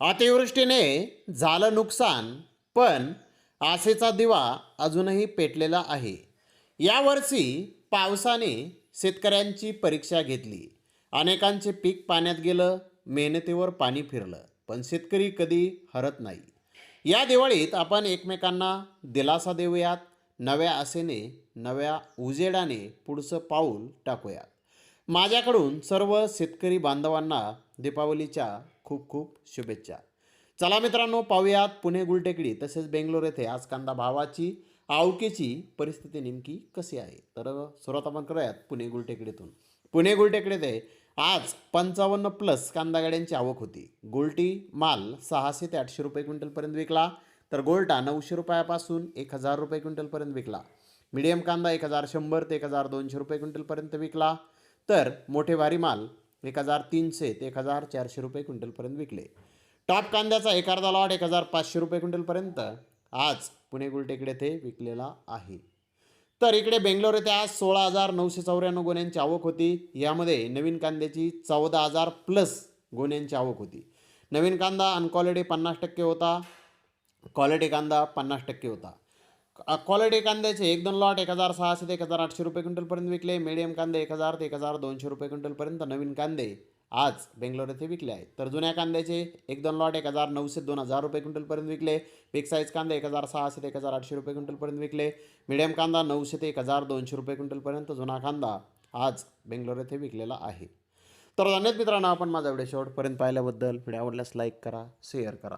अतिवृष्टीने झालं नुकसान पण आशेचा दिवा अजूनही पेटलेला आहे. यावर्षी पावसाने शेतकऱ्यांची परीक्षा घेतली. अनेकांचे पीक पाण्यात गेलं मेहनतीवर पाणी फिरलं पण शेतकरी कधी हरत नाही. या दिवाळीत आपण एकमेकांना दिलासा देऊयात नव्या आशेने नव्या उजेडाने पुढचं पाऊल टाकूयात. माझ्याकडून सर्व शेतकरी बांधवांना दीपावलीच्या खूप खूप शुभेच्छा. चला मित्रांनो पाहूयात पुणे गुलटेकडी तसेच बेंगलोर येथे आज कांदा भावाची आवकेची परिस्थिती नेमकी कशी आहे? तर सुरुवात आपण करूयात पुणे गुलटेकडीतून. पुणे गुलटेकडीत आज पंचावन्न प्लस कांदा गाड्यांची आवक होती. गोल्टी माल सहाशे ते आठशे रुपये क्विंटलपर्यंत विकला तर गोल्टा नऊशे रुपयापासून एक हजार रुपये क्विंटलपर्यंत विकला. मिडियम कांदा एक हजार शंभर ते एक हजार दोनशे रुपये क्विंटलपर्यंत विकला तर मोठे भारी माल एक हजार तीनशे ते एक हजार चारशे रुपये क्विंटलपर्यंत विकले. टॉप कांद्याचा एक अर्धा लॉट एक हजार पाचशे रुपये क्विंटलपर्यंत आज पुणे गुलटेकडे ते विकलेला आहे. तर इकडे बेंगलोर येथे आज सोळा हजार नऊशे चौऱ्याण्णव गोण्यांची आवक होती. यामध्ये नवीन कांद्याची चौदा हजार प्लस गोण्यांची आवक होती. नवीन कांदा अनक्वालिटी पन्नास टक्के होता. क्वालिटी कांदा पन्नास टक्के होता. क्वालिटी कांद्याचे एक दोन लॉट एक हजार सहाशे ते एक हजार आठशे रुपये क्विंटलपर्यंत विकले. मिडियम कांदे एक हजार ते एक हजार दोनशे रुपये क्विंटलपर्यंत नवीन कांदे आज बेंगलोर येथे विकले आहेत. तर जुन्या कांद्याचे एक दोन लॉट एक हजार नऊशे दोन हजार रुपये क्विंटलपर्यंत विकले. बिग साईज कांदे एक हजार सहाशे ते एक हजार आठशे रुपये क्विंटलपर्यंत विकले. मिडियम कांदा नऊशे ते एक हजार दोनशे रुपये क्विंटलपर्यंत जुना कांदा आज बेंगलोर येथे विकलेला आहे. तर धन्यवाद मित्रांनो आपण माझा व्हिडिओ शेवटपर्यंत पाहिल्याबद्दल. व्हिडिओ आवडल्यास लाईक करा शेअर करा.